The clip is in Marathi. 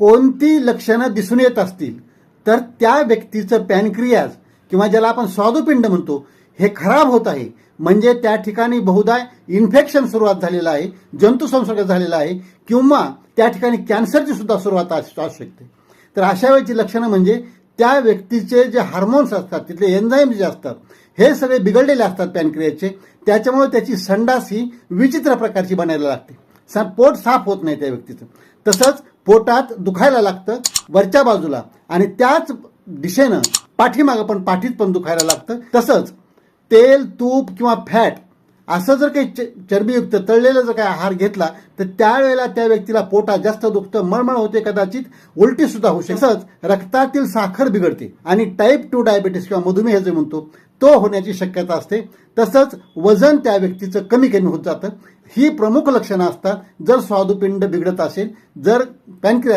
कोणती लक्षणं दिसून येत असतील तर त्या व्यक्तीचं पॅनक्रियाज किंवा ज्याला आपण स्वादुपिंड म्हणतो हे खराब होत आहे. म्हणजे त्या ठिकाणी बहुधा इन्फेक्शन सुरुवात झालेलं आहे जंतुसंसर्ग झालेला आहे किंवा त्या ठिकाणी कॅन्सरची सुद्धा सुरुवात असू असू शकते. तर अशा वेळेची लक्षणं म्हणजे त्या व्यक्तीचे जे हार्मोन्स असतात तिथले एन्झाईम्स जे असतात हे सगळे बिघडलेले असतात पॅनक्रियाचे. त्याच्यामुळे त्याची संडास ही विचित्र प्रकारची बनायला लागते. सा पोट साफ होत नाही त्या व्यक्तीचं. तसंच पोटात दुखायला लागतं वरच्या बाजूला आणि त्याच दिशेनं पाठीमागं पण पाठीत पण दुखायला लागतं. तसंच तेल तूप किंवा फॅट असं जर काही चरबीयुक्त तळलेला जर काही आहार घेतला तर त्यावेळेला त्या व्यक्तीला पोटात जास्त दुखतं मळमळ होते कदाचित उलटी सुद्धा होऊ शकते. तसंच रक्तातील साखर बिघडते. आणि टाईप टू डायबिटीस किंवा मधुमेह जे म्हणतो तो होण्याची शक्यता असते. तसंच वजन त्या व्यक्तीचं कमी कमी होत जातं. ही प्रमुख लक्षणं असतात. जर स्वादुपिंड बिघडत असेल जर पॅनक्रिया